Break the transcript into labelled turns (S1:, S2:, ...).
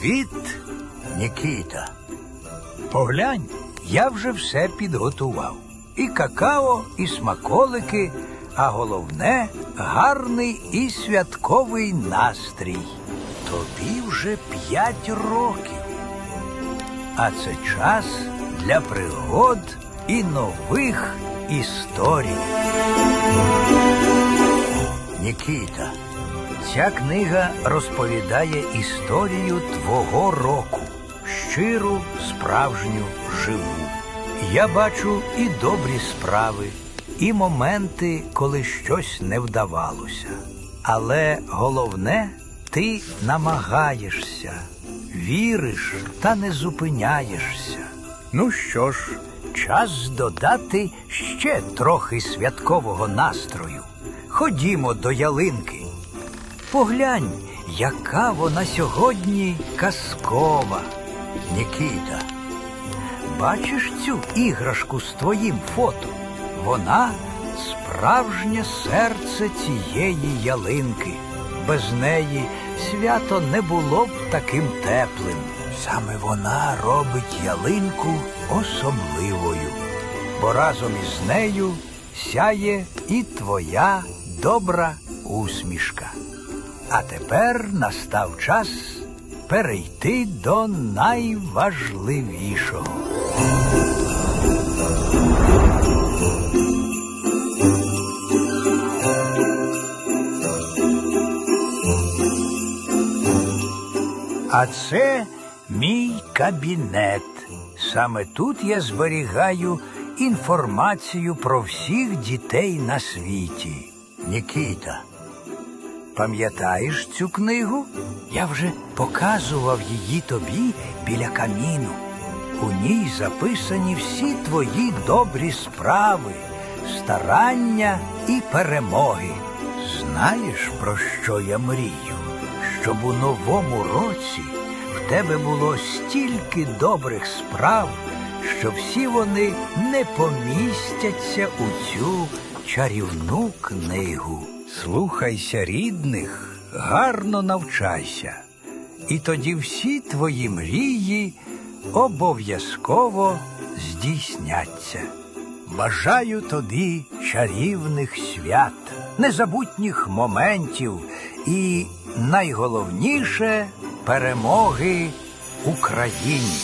S1: Привіт, Нікіта. Поглянь, я вже все підготував. І какао, і смаколики, а головне гарний і святковий настрій. Тобі вже п'ять років. А це час для пригод і нових історій. Нікіта, ця книга розповідає історію твого року, щиру, справжню, живу. Я бачу і добрі справи, і моменти, коли щось не вдавалося. Але головне, ти намагаєшся, віриш та не зупиняєшся. Ну що ж, час додати ще трохи святкового настрою. Ходімо до ялинки. Поглянь, яка вона сьогодні казкова. Нікіта, бачиш цю іграшку з твоїм фото? Вона справжнє серце цієї ялинки. Без неї свято не було б таким теплим. Саме вона робить ялинку особливою, бо разом із нею сяє і твоя добра усмішка. А тепер настав час перейти до найважливішого. А це мій кабінет. Саме тут я зберігаю інформацію про всіх дітей на світі. Нікіта, пам'ятаєш цю книгу? Я вже показував її тобі біля каміну. У ній записані всі твої добрі справи, старання і перемоги. Знаєш, про що я мрію? Щоб у новому році в тебе було стільки добрих справ, що всі вони не помістяться у цю чарівну книгу. Слухайся рідних, гарно навчайся, і тоді всі твої мрії обов'язково здійсняться. Бажаю тобі чарівних свят, незабутніх моментів і найголовніше перемоги Україні.